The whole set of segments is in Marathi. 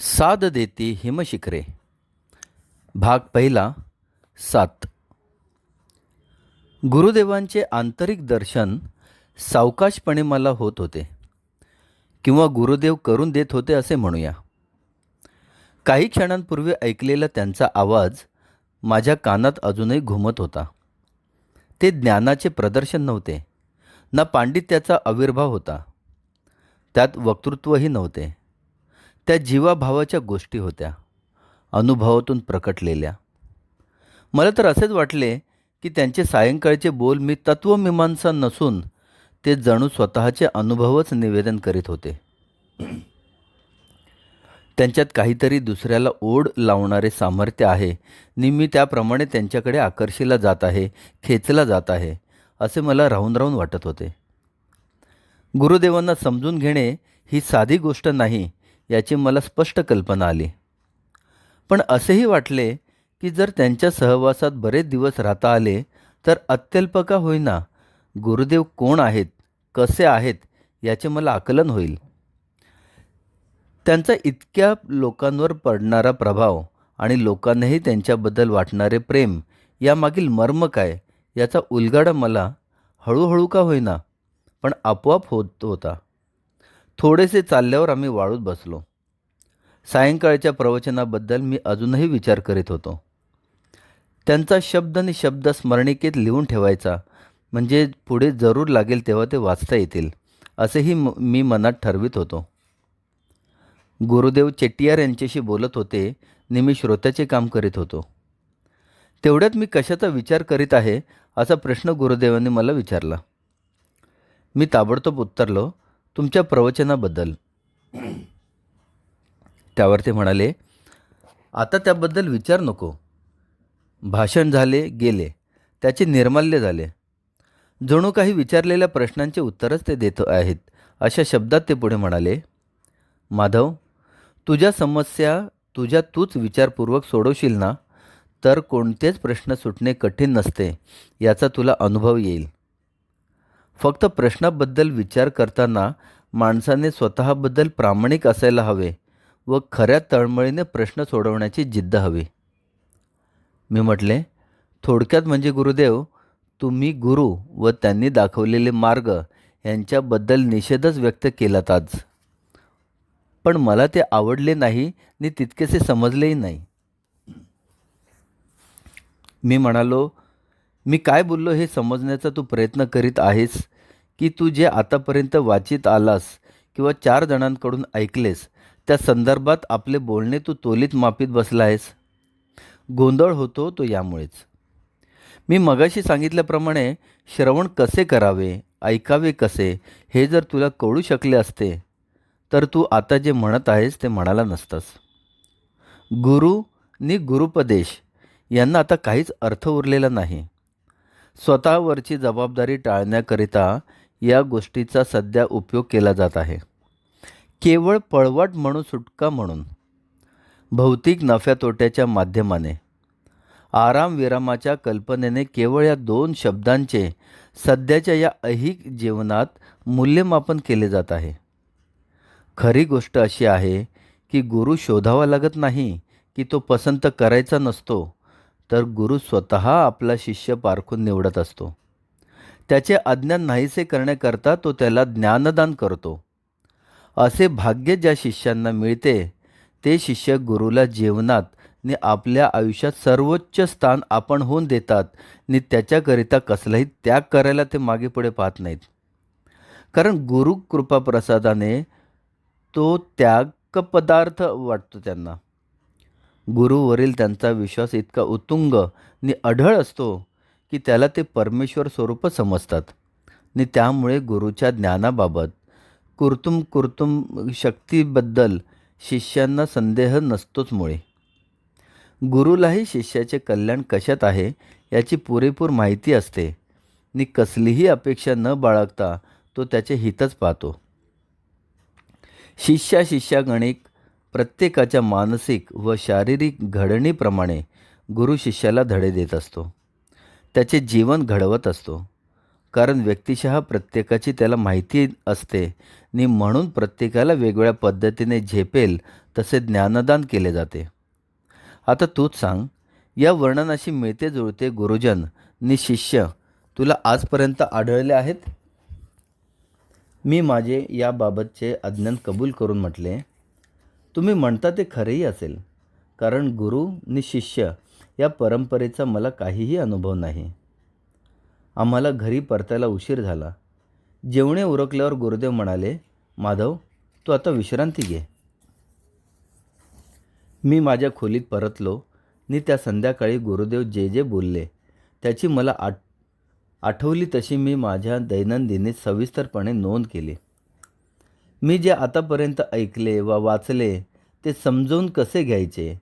साद देती हिमशिखरे भाग पहिला सात. गुरुदेवांचे आंतरिक दर्शन सावकाशपणे मला होत होते. किंवा गुरुदेव करून देत होते असे म्हणूया. काही क्षणांपूर्वी ऐकलेला त्यांचा आवाज माझ्या कानात अजूनही घुमत होता. ते ज्ञानाचे प्रदर्शन नव्हते. ना पांडित्याचा आविर्भाव होता. त्यात वक्तृत्वही नव्हते. त्या जीवाभावाच्या गोष्टी होत्या अनुभवातून प्रकटलेल्या. मला तर असेच वाटले की त्यांचे सायंकाळचे बोल मी तत्वमीमांसा नसून ते जणू स्वतःचे अनुभवच निवेदन करीत होते. त्यांच्यात काहीतरी दुसऱ्याला ओढ लावणारे सामर्थ्य आहे नि मी त्याप्रमाणे त्यांच्याकडे आकर्षिला जात आहे खेचला जात आहे असे मला राहून राहून वाटत होते. गुरुदेवांना समजून घेणे ही साधी गोष्ट नाही याची मला स्पष्ट कल्पना आली. पण असेही वाटले की जर त्यांच्या सहवासात बरेच दिवस राहता आले तर अत्यल्प का होईना? गुरुदेव कोण आहेत? कसे आहेत? याचे मला आकलन होईल. त्यांचा इतक्या लोकांवर पडणारा प्रभाव आणि लोकांनाही त्यांच्याबद्दल वाटणारे प्रेम यामागील मर्म काय? याचा उलगाडा मला हळूहळू का होईना? पण आपोआप होत होता. थोडेसे चालल्यावर आम्ही वाळूत बसलो. सायंकाळच्या प्रवचनाबद्दल मी अजूनही विचार करीत होतो. त्यांचा शब्द आणि शब्द स्मरणिकेत लिहून ठेवायचा म्हणजे पुढे जरूर लागेल तेव्हा ते वाचता येतील असेही म मी मनात ठरवित होतो. गुरुदेव चेट्टियार यांच्याशी बोलत होते आणि मी श्रोत्याचे काम करीत होतो. तेवढ्यात मी कशाचा विचार करीत आहे असा प्रश्न गुरुदेवांनी मला विचारला. मी ताबडतोब उत्तरलो तुमच्या प्रवचनाबद्दल. त्यावर ते म्हणाले आता त्याबद्दल विचार नको. भाषण झाले गेले. त्याचे निर्माल्य झाले. जणू काही विचारलेल्या प्रश्नांचे उत्तरच ते देत आहेत अशा शब्दात ते पुढे म्हणाले. माधव तुझ्या समस्या तुझ्या तूच विचारपूर्वक सोडवशील ना? तर कोणतेच प्रश्न सुटणे कठीण नसते याचा तुला अनुभव येईल. फक्त प्रश्नाबद्दल विचार करताना माणसाने स्वतःबद्दल प्रामाणिक असायला हवे. व खऱ्या तळमळीने प्रश्न सोडवण्याची जिद्द हवी. मी म्हटले थोडक्यात म्हणजे गुरुदेव तुम्ही गुरु व त्यांनी दाखवलेले मार्ग यांच्याबद्दल निषेधच व्यक्त केलात आज. पण मला ते आवडले नाही नि तितकेसे समजलेही नाही. मी म्हणालो मी काय बोललो हे समजण्याचा तू प्रयत्न करीत आहेस की तू जे आतापर्यंत वाचित आलास किंवा चार जणांकडून ऐकलेस त्या संदर्भात आपले बोलणे तू तोलीत मापीत बसला आहेस. गोंधळ होतो तो यामुळेच. मी मगाशी सांगितल्याप्रमाणे श्रवण कसे करावे ऐकावे कसे हे जर तुला कळू शकले असते तर तू आता जे म्हणत आहेस ते म्हणाला नसतास. गुरु नि गुरुपदेश यांना आता काहीच अर्थ उरलेला नाही. स्वतःवरची जबाबदारी टाळण्याकरिता या गोष्टीचा सध्या उपयोग केला जात आहे. केवळ पळवाट म्हणून सुटका म्हणून. भौतिक नफ्या तोट्याच्या माध्यमाने. आरामविरामाच्या कल्पनेने केवळ या दोन शब्दांचे सध्याच्या या ऐहिक जीवनात मूल्यमापन केले जात आहे. खरी गोष्ट अशी आहे की गुरु शोधावा लागत नाही की तो पसंत करायचा नसतो तर गुरु स्वतः आपला शिष्य पारखून निवडत असतो. त्याचे अज्ञान नाहीसे करण्याकरता तो त्याला ज्ञानदान करतो. असे भाग्य ज्या शिष्यांना मिळते ते शिष्य गुरुला जीवनात नि आपल्या आयुष्यात सर्वोच्च स्थान आपण होऊन देतात नि त्याच्याकरिता कसलाही त्याग करायला ते मागे पुढे पाहत नाहीत. कारण गुरु कृपाप्रसादाने तो त्याग पदार्थ वाटतो त्यांना. गुरुवरील त्यांचा विश्वास इतका उत्तुंग नि अढळ असतो की त्याला ते परमेश्वर स्वरूप समजतात. नि त्यामुळे गुरुच्या ज्ञानाबाबत कुर्तुम कुर्तुम शक्तीबद्दल शिष्यांना संदेह नसतोच मुळे. गुरुलाही शिष्याचे कल्याण कशात आहे याची पुरेपूर माहिती असते. नि कसलीही अपेक्षा न बाळगता तो त्याचे हितच पाहतो. शिष्या शिष्यागणिक प्रत्येकाच्या मानसिक व शारीरिक घडणीप्रमाणे गुरु शिष्याला धडे देत असतो. त्याचे जीवन घडवत असतो. कारण व्यक्तिशः प्रत्येकाची त्याला माहिती असते. आणि म्हणून प्रत्येकाला वेगवेगळ्या पद्धतीने झेपेल तसे ज्ञानदान केले जाते. आता तूच सांग या वर्णनाशी मिळते जुळते गुरुजन नि शिष्य तुला आजपर्यंत आढळले आहेत? मी माझे याबाबतचे अज्ञान कबूल करून म्हटले तुम्ही म्हणता ते खरेही असेल कारण गुरु नि शिष्य या परंपरेचा मला काहीही अनुभव नाही. आम्हाला घरी परतायला उशीर झाला. जेवणे उरकल्यावर गुरुदेव म्हणाले माधव तू आता विश्रांती घे. मी माझ्या खोलीत परतलो. नि त्या संध्याकाळी गुरुदेव जे जे बोलले त्याची मला आठ आठवली तशी मी माझ्या दैनंदिनीत सविस्तरपणे नोंद केली. मी जे आतापर्यंत ऐकले वा वाचले ते समजून कसे घ्यायचे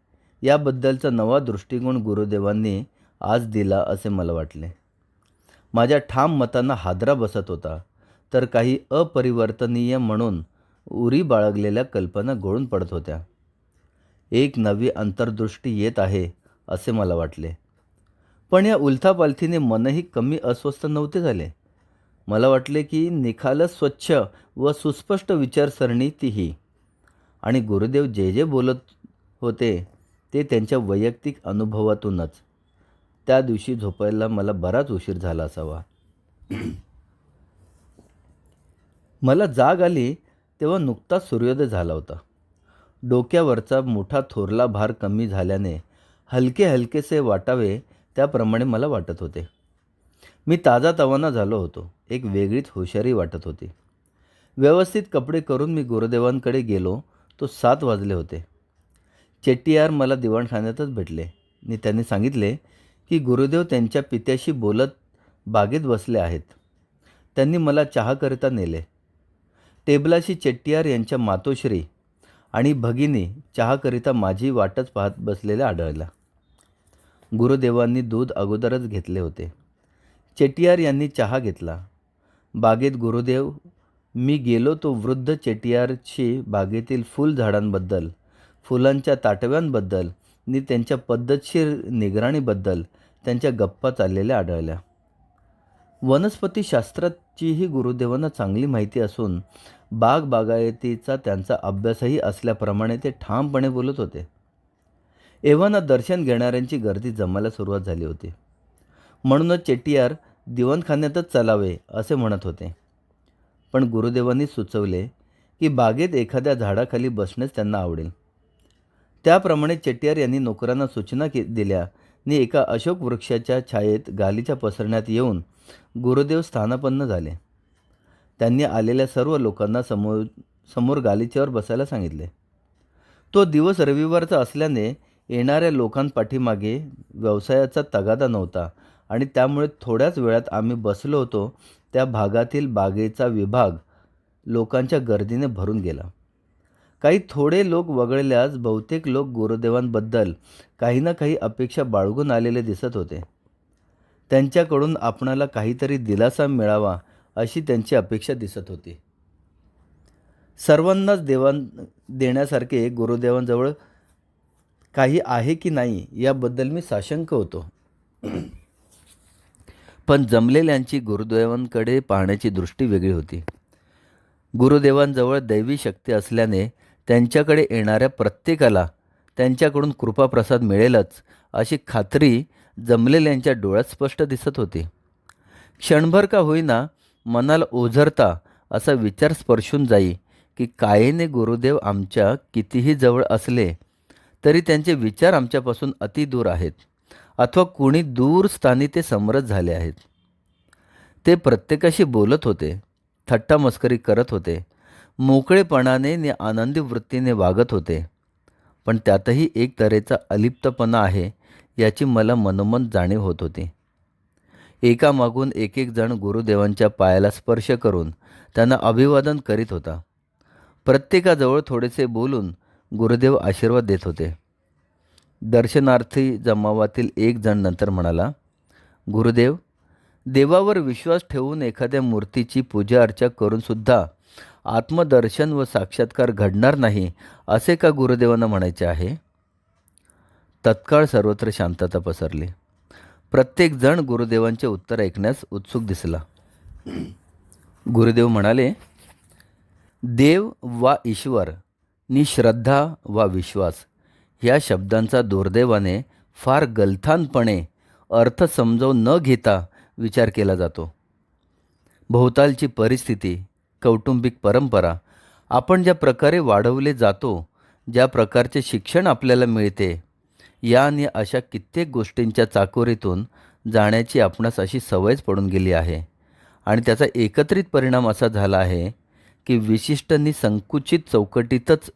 याबद्दलचा नवा दृष्टिकोन गुरुदेवांनी आज दिला असे मला वाटले. माझ्या ठाम मतांना हादरा बसत होता. तर काही अपरिवर्तनीय म्हणून उरी बाळगलेल्या कल्पना गळून पडत होत्या. एक नवी अंतर्दृष्टी येत आहे असे मला वाटले. पण या उलथापालथीने मनही कमी अस्वस्थ नव्हते झाले. मला वाटले की निखालस स्वच्छ व सुस्पष्ट विचारसरणी तीही. आणि गुरुदेव जे जे बोलत होते ते त्यांच्या वैयक्तिक अनुभवातूनच. त्या दिवशी झोपायला मला बराच उशीर झाला असावा. मला जाग आली तेव्हा नुकताच सूर्योदय झाला होता. डोक्यावरचा मोठा थोरला भार कमी झाल्याने हलके हलकेसे वाटावे त्याप्रमाणे मला वाटत होते. मी ताजा तवाना झालो होतो. एक वेगळीच हुशारी वाटत होती. व्यवस्थित कपडे करून मी गुरुदेवांकडे गेलो. तो सात वाजले होते. चेट्टीयार मला दिवाणखान्यातच भेटले. आणि त्यांनी सांगितले की गुरुदेव त्यांच्या पित्याशी बोलत बागेत बसले आहेत. त्यांनी मला चहाकरिता नेले. टेबलाशी चेट्टियार यांच्या मातोश्री आणि भगिनी चहाकरिता माझी वाटच पाहत बसलेल्या आढळल्या. गुरुदेवांनी दूध अगोदरच घेतले होते. चेटियार यांनी चहा घेतला. बागेत गुरुदेव मी गेलो तो वृद्ध चेटियारशी बागेतील फुलझाडांबद्दल फुलांच्या ताटव्यांबद्दल नि त्यांच्या पद्धतशीर निगराणीबद्दल त्यांच्या गप्पा चाललेल्या आढळल्या. वनस्पतीशास्त्राचीही गुरुदेवांना चांगली माहिती असून बाग बागायतीचा त्यांचा अभ्यासही असल्याप्रमाणे ते ठामपणे बोलत होते. एव्हाना दर्शन घेणाऱ्यांची गर्दी जमायला सुरुवात झाली होती. म्हणूनच चेट्टियार दिवाणखान्यातच चालावे असे म्हणत होते. पण गुरुदेवांनी सुचवले की बागेत एखाद्या झाडाखाली बसणेच त्यांना आवडेल. त्याप्रमाणे चेट्टियार यांनी नोकरांना सूचना के दिल्या. आणि एका अशोक वृक्षाच्या छायेत गालीच्या पसरण्यात येऊन गुरुदेव स्थानापन्न झाले. त्यांनी आलेल्या सर्व लोकांना समोर समोर गालिच्यावर बसायला सांगितले. तो दिवस रविवारचा असल्याने येणाऱ्या लोकांपाठीमागे व्यवसायाचा तगादा नव्हता आणि त्यामुळे थोड्याच वेळात आम्ही बसलो होतो त्या भागातील बागेचा विभाग लोकांच्या गर्दीने भरून गेला. काही थोडे लोक वगळल्यास बहुतेक लोक गुरुदेवांबद्दल काही ना काही अपेक्षा बाळगून आलेले दिसत होते. त्यांच्याकडून आपणाला काहीतरी दिलासा मिळावा अशी त्यांची अपेक्षा दिसत होती. सर्वांनाच देवान देण्यासारखे गुरुदेवांजवळ काही आहे की नाही याबद्दल मी साशंक होतो. पण जमलेल्यांची गुरुदेवांकडे पाहण्याची दृष्टी वेगळी होती. गुरुदेवांजवळ दैवी शक्ती असल्याने त्यांच्याकडे येणाऱ्या प्रत्येकाला त्यांच्याकडून कृपाप्रसाद मिळेलच अशी खात्री जमलेल्यांच्या डोळ्यात स्पष्ट दिसत होती. क्षणभर का होईना मनाला ओझरता असा विचार स्पर्शून जाई की कायेने गुरुदेव आमच्या कितीही जवळ असले तरी त्यांचे विचार आमच्यापासून अति दूर आहेत अथवा कुणी दूर स्थानी ते समरस झाले आहेत. ते प्रत्येकाशी बोलत होते थट्टा मस्करी करत होते मोकळेपणाने आणि आनंदी वृत्तीने वागत होते. पण त्यातही एक तऱ्हेचा अलिप्तपणा आहे याची मला मनोमन जाणीव होत होती. एकामागून एक एक जण गुरुदेवांच्या पायाला स्पर्श करून त्यांना अभिवादन करीत होता. प्रत्येकाजवळ थोडेसे बोलून गुरुदेव आशीर्वाद देत होते. दर्शनार्थी जमावातील एक जण नंतर म्हणाला गुरुदेव देवावर विश्वास ठेवून एखाद्या मूर्तीची पूजा अर्चा करूनसुद्धा आत्मदर्शन व साक्षात्कार घडणार नाही असे का गुरुदेवांना म्हणायचे आहे? तत्काळ सर्वत्र शांतता पसरली. प्रत्येकजण गुरुदेवांचे उत्तर ऐकण्यास उत्सुक दिसला. गुरुदेव म्हणाले देव वा ईश्वर निश्रद्धा वा विश्वास या शब्दांचा दुर्दैवाने फार गलथानपणे अर्थ समजावून न घेता विचार केला जातो. भोवतालची परिस्थिती कौटुंबिक परंपरा आपण ज्या प्रकारे वाढवले जातो ज्या प्रकारचे शिक्षण आपल्याला मिळते या आणि अशा कित्येक गोष्टींच्या चाकोरीतून जाण्याची आपणास अशी सवयच पडून गेली आहे. आणि त्याचा एकत्रित परिणाम असा झाला आहे की विशिष्ट नि संकुचित चौकटीतच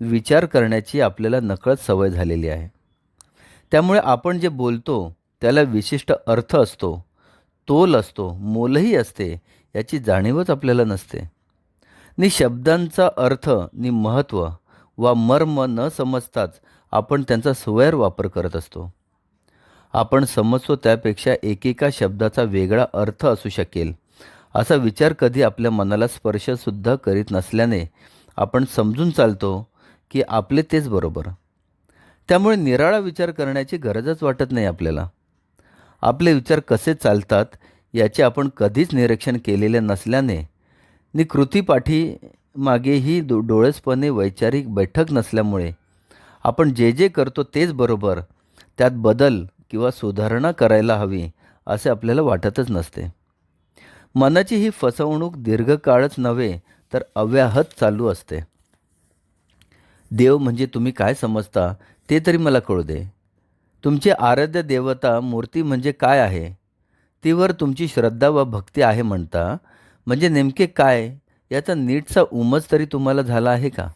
विचार करण्याची आपल्याला नकळत सवय झालेली आहे. त्यामुळे आपण जे बोलतो त्याला विशिष्ट अर्थ असतो तोल असतो मोलही असते याची जाणीवच आपल्याला नसते. नि शब्दांचा अर्थ नि महत्त्व वा मर्म न समजताच आपण त्यांचा सुवैर वापर करत असतो. आपण समजतो त्यापेक्षा एकेका शब्दाचा वेगळा अर्थ असू शकेल असा विचार कधी आपल्या मनाला स्पर्शसुद्धा करीत नसल्याने आपण समजून चालतो की आपले तेच बरोबर. त्यामुळे निराळा विचार करण्याची गरजच वाटत नाही आपल्याला. आपले विचार कसे चालतात याचे आपण कधीच निरीक्षण केलेले नसल्याने नि कृतीपाठी मागेही दो डोळसपणे वैचारिक बैठक नसल्यामुळे आपण जे जे करतो तेच बरोबर त्यात बदल किंवा सुधारणा करायला हवी असे आपल्याला वाटतच नसते. मनाची ही फसवणूक दीर्घकाळच नव्हे तर अव्याहत चालू असते. देव म्हणजे तुम्ही काय समजता ते तरी मला कळू दे. तुमची आराध्य देवता मूर्ती म्हणजे काय आहे? तीवर तुमची श्रद्धा व भक्ती आहे म्हणता म्हणजे नेमके काय? याचा नीटचा उमज तरी तुम्हाला झाला आहे का?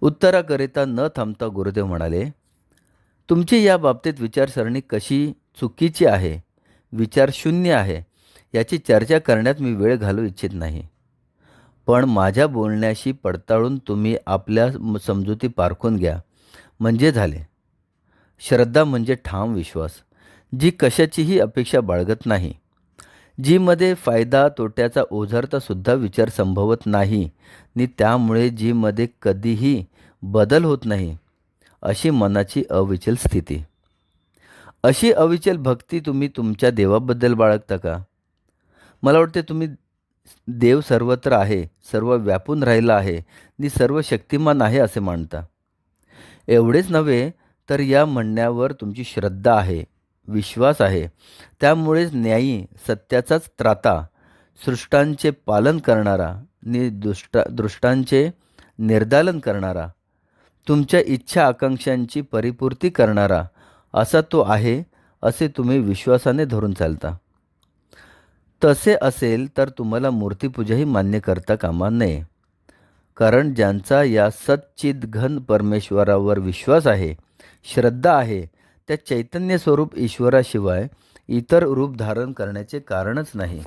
उत्तराकरिता न थांबता गुरुदेव म्हणाले तुमची या बाबतीत विचारसरणी कशी चुकीची आहे? विचार शून्य आहे. याची चर्चा करण्यात मी वेळ घालू इच्छित नाही. पण माझ्या बोलण्याशी पडताळून तुम्ही आपल्या समजुती पारखून घ्या. म्हणजे झाले. श्रद्धा म्हणजे ठाम विश्वास. जी कशाचीही अपेक्षा बाळगत नाही जीमध्ये फायदा तोट्याचा ओझरतासुद्धा विचार संभवत नाही नि त्यामुळे जीमध्ये कधीही बदल होत नाही अशी मनाची अविचल स्थिती. अशी अविचल भक्ती तुम्ही तुमच्या देवाबद्दल बाळगता का? मला वाटते तुम्ही देव सर्वत्र आहे सर्व व्यापून राहिला आहे नि सर्व शक्तिमान आहे असे मानता. एवढेच नव्हे तर या म्हणण्यावर तुमची श्रद्धा आहे. विश्वास आहे. त्यामुळेच न्यायी सत्याचाच त्राता सृष्टांचे पालन करणारा नि दुष्टा दृष्टांचे निर्दालन करणारा तुमच्या इच्छा आकांक्षांची परिपूर्ती करणारा असा तो आहे असे तुम्ही विश्वासाने धरून चालता. तसे असेल तर तुम्हाला मूर्तीपूजाही मान्य करता कामा नये. कारण ज्यांचा या सच्चिद घन परमेश्वरावर विश्वास आहे श्रद्धा आहे त्या चैतन्य स्वरूप ईश्वराशिवाय इतर रूप धारण करण्याचे कारणच नाही.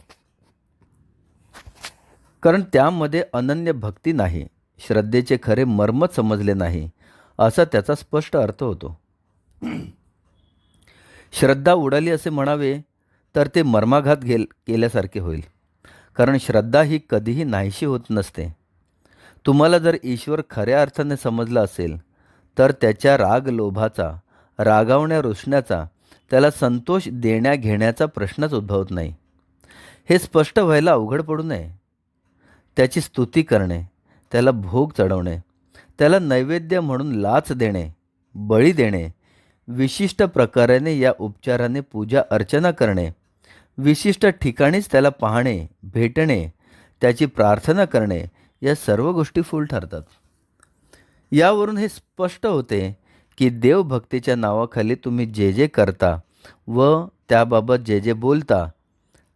कारण त्यामध्ये अनन्य भक्ती नाही श्रद्धेचे खरे मर्मच समजले नाही असा त्याचा स्पष्ट अर्थ होतो. श्रद्धा उडाली असे म्हणावे तर ते मर्माघात गेल केल्यासारखे होईल. कारण श्रद्धा ही कधीही नाहीशी होत नसते. तुम्हाला जर ईश्वर खऱ्या अर्थाने समजला असेल तर त्याच्या राग लोभाचा रागावण्या रुसण्याचा त्याला संतोष देण्या घेण्याचा प्रश्नच उद्भवत नाही. हे स्पष्ट व्हायला अवघड पडू नये. त्याची स्तुती करणे त्याला भोग चढवणे त्याला नैवेद्य म्हणून लाच देणे बळी देणे विशिष्ट प्रकाराने या उपचाराने पूजा अर्चना करणे विशिष्ट ठिकाणीच त्याला पाहणे भेटणे त्याची प्रार्थना करणे या सर्व गोष्टी फुल ठरतात. यावरून हे स्पष्ट होते की देवभक्तीच्या नावाखाली तुम्ही जे जे करता व त्याबाबत जे जे बोलता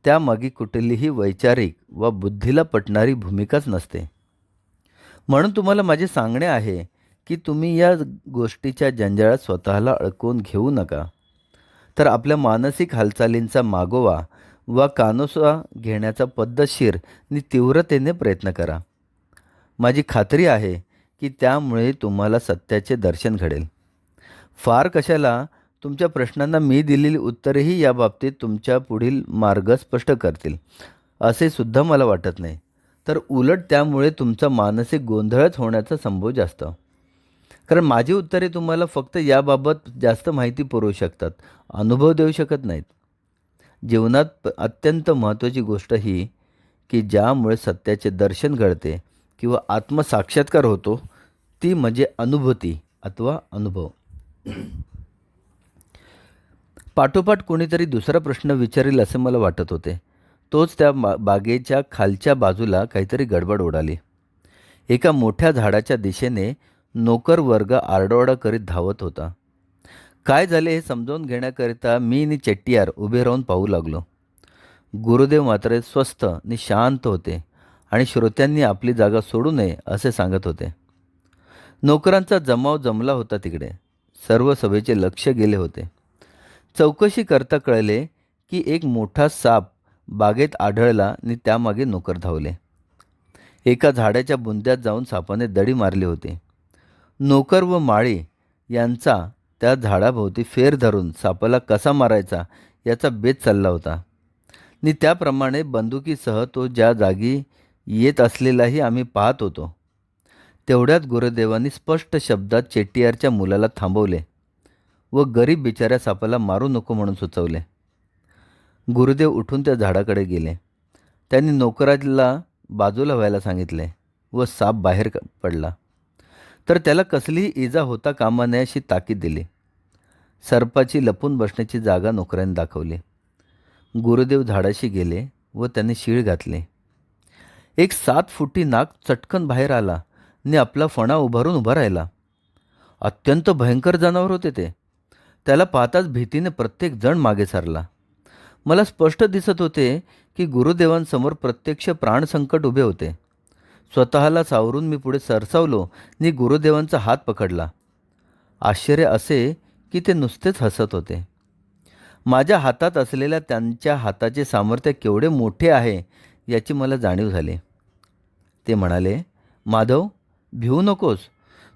त्यामागे कुठलीही वैचारिक व बुद्धीला पटणारी भूमिकाच नसते. म्हणून तुम्हाला माझे सांगणे आहे की तुम्ही या गोष्टीच्या जंजाळात स्वतःला अडकवून घेऊ नका. तर आपल्या मानसिक हालचालींचा मागोवा वा कानोसा घेण्याचा पद्धतशीर नि तीव्रतेने प्रयत्न करा. माझी खात्री आहे की त्यामुळे तुम्हाला सत्याचे दर्शन घडेल. फार कशाला? तुमच्या प्रश्नांना मी दिलेली उत्तरेही या बाबतीत तुमच्या पुढील मार्ग स्पष्ट करतील असे सुद्धा मला वाटत नाही. तर उलट त्यामुळे तुमचा मानसिक गोंधळच होण्याचा संभव जास्त. कारण माझी उत्तरे तुम्हाला फक्त याबाबत जास्त माहिती पुरवू शकतात अनुभव देऊ शकत नाहीत. जीवनात अत्यंत महत्त्वाची गोष्ट ही की ज्यामुळे सत्याचे दर्शन घडते किंवा आत्मसाक्षात्कार होतो ती म्हणजे अनुभूती अथवा अनुभव. पाठोपाठ कोणीतरी दुसरा प्रश्न विचारेल असे मला वाटत होते. तोच त्या बा बागेच्या खालच्या बाजूला काहीतरी गडबड उडाली एका मोठ्या झाडाच्या दिशेने नोकर वर्ग आरडाओरडा करीत धावत होता. काय झाले हे समजावून घेण्याकरिता मी आणि चेट्टियार उभे राहून पाहू लागलो. गुरुदेव मात्र स्वस्थ आणि शांत होते आणि श्रोत्यांनी आपली जागा सोडू नये असे सांगत होते. नोकरांचा जमाव जमला होता तिकडे. सर्व सभेचे लक्ष गेले होते. चौकशी करता कळले की एक मोठा साप बागेत आढळला आणि त्यामागे नोकर धावले. एका झाडाच्या बुंद्यात जाऊन सापाने दडी मारली होती. नोकर व माळी यांचा त्या झाडाभोवती फेर धरून सापाला कसा मारायचा याचा बेत चालला होता. आणि त्याप्रमाणे बंदुकीसह तो ज्या जागी येत असलेलाही आम्ही पाहत होतो. तेवढ्यात गुरुदेवांनी स्पष्ट शब्दात चेट्टियारच्या मुलाला थांबवले व गरीब बिचाऱ्या सापाला मारू नको म्हणून सुचवले. गुरुदेव उठून त्या झाडाकडे गेले. त्यांनी नोकराला बाजूला व्हायला सांगितले व साप बाहेर पडला. तर त्याला कसलीही इजा होता कामा नये अशी ताकीद दिली. सर्पाची लपून बसण्याची जागा नोकऱ्याने दाखवली. गुरुदेव झाडाशी गेले व त्यांनी शीळ घातली. एक सात फुटी नाक चटकन बाहेर आला. ने आपला फणा उभारून उभा राहिला. अत्यंत भयंकर जनावर होते ते. त्याला पाहताच भीतीने प्रत्येक जण मागे सारला. मला स्पष्ट दिसत होते की गुरुदेवांसमोर प्रत्यक्ष प्राणसंकट उभे होते. स्वतःला सावरून मी पुढे सरसावलो आणि गुरुदेवांचा हात पकडला. आश्चर्य असे की ते नुसतेच हसत होते. माझ्या हातात असलेल्या त्यांच्या हाताचे सामर्थ्य केवढे मोठे आहे याची मला जाणीव झाली. ते म्हणाले माधव भिवू नकोस.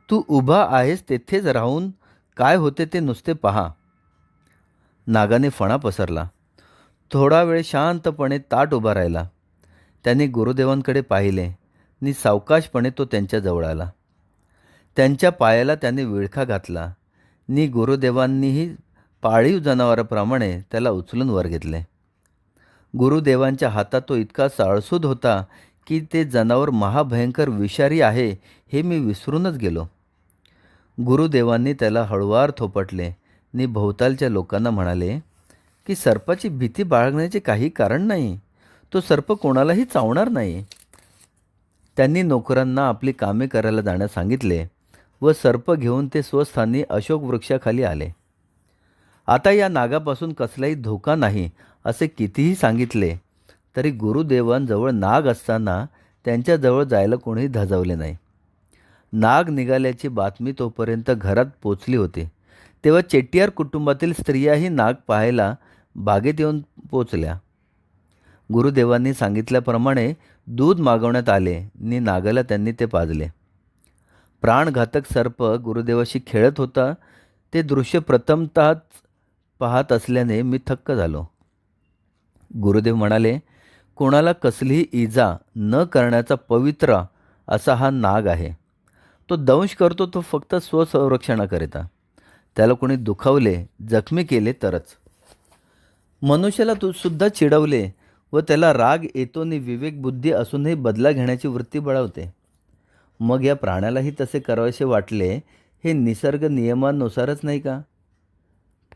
तू उभा आहेस तेथेच राहून. काय होते ते नुसते पहा. नागाने फणा पसरला. थोडा वेळ शांतपणे ताट उभा राहिला. त्याने गुरुदेवांकडे पाहिले. नि सावकाशपणे तो त्यांच्याजवळ आला. त्यांच्या पायाला त्याने विळखा घातला. नि गुरुदेवांनीही पाळीव जनावराप्रमाणे त्याला उचलून वर घेतले. गुरुदेवांच्या हातात तो इतका साळसूद होता की ते जनावर महाभयंकर विषारी आहे हे मी विसरूनच गेलो. गुरुदेवांनी त्याला हळुवार थोपटले. नि भोवतालच्या लोकांना म्हणाले की सर्पाची भीती बाळगण्याचे काही कारण नाही. तो सर्प कोणालाही चावणार नाही. त्यांनी नोकरांना आपली कामे करायला जाण्यास सांगितले व सर्प घेऊन ते स्वस्थानी अशोक वृक्षाखाली आले. आता या नागापासून कसलाही धोका नाही असे कितीही सांगितले तरी गुरुदेवांजवळ नाग असताना त्यांच्याजवळ जायला कोणीही धजावले नाही. नाग निघाल्याची बातमी तोपर्यंत घरात पोचली होती. तेव्हा चेट्टियार कुटुंबातील स्त्रियाही नाग पाहायला बागेत येऊन पोचल्या. गुरुदेवांनी सांगितल्याप्रमाणे दूध मागवण्यात आले नि नागाला त्यांनी ते पाजले. प्राणघातक सर्प गुरुदेवाशी खेळत होता ते दृश्य प्रथमतःच पाहत असल्याने मी थक्क झालो. गुरुदेव म्हणाले कोणाला कसलीही इजा न करण्याचा पवित्र असा हा नाग आहे. तो दंश करतो तो फक्त स्वसंरक्षणाकरिता. त्याला कोणी दुखावले जखमी केले तरच. मनुष्याला तू सुद्धा चिडवले व त्याला राग येतो आणि विवेक बुद्धी असूनही बदला घेण्याची वृत्ती बळावते. मग या प्राण्यालाही तसे करावेसे वाटले हे निसर्ग नियमानुसारच नाही का?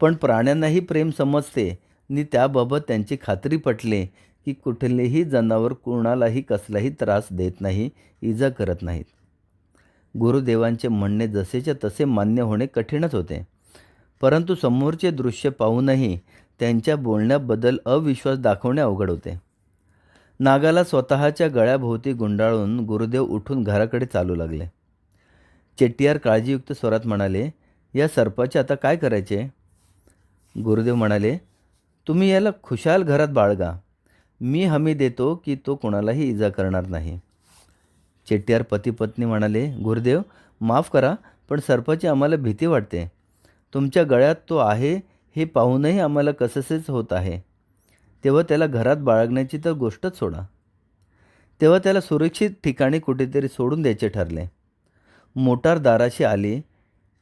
पण प्राण्यांनाही प्रेम समजते आणि त्याबाबत त्यांची खात्री पटले की कुठलेही जनावर कोणालाही कसलाही त्रास देत नाही इजा करत नाहीत. गुरुदेवांचे म्हणणे जसेच्या तसे मान्य होणे कठीणच होते. परंतु समोरचे दृश्य पाहूनही त्यांच्या बोलण्याबद्दल अविश्वास दाखवणे अवघड होते. नागाला स्वतःच्या गळ्याभोवती गुंडाळून गुरुदेव उठून घराकडे चालू लागले. चेट्टियार काळजीयुक्त स्वरात म्हणाले या सर्पाचे आता काय करायचे? गुरुदेव म्हणाले तुम्ही याला खुशाल घरात बाळगा. मी हमी देतो की तो कोणालाही इजा करणार नाही. चेट्टियार पती पत्नी म्हणाले गुरुदेव माफ करा पण सर्पाची आम्हाला भीती वाटते. तुमच्या गळ्यात तो आहे हे पाहूनही आम्हाला कससेच होत आहे. तेव्हा त्याला घरात बाळगण्याची तर गोष्टच सोडा. तेव्हा त्याला सुरक्षित ठिकाणी कुठेतरी सोडून द्यायचे ठरले. मोटार दाराशी आली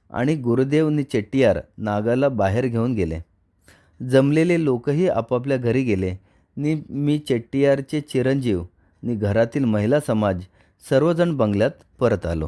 आणि गुरुदेवनी चेट्टियार नागाला बाहेर घेऊन गेले. जमलेले लोकही आपापल्या घरी गेले. नि मी चेट्टियारचे चिरंजीव नि घरातील महिला समाज सर्वजण बंगल्यात परत आलो.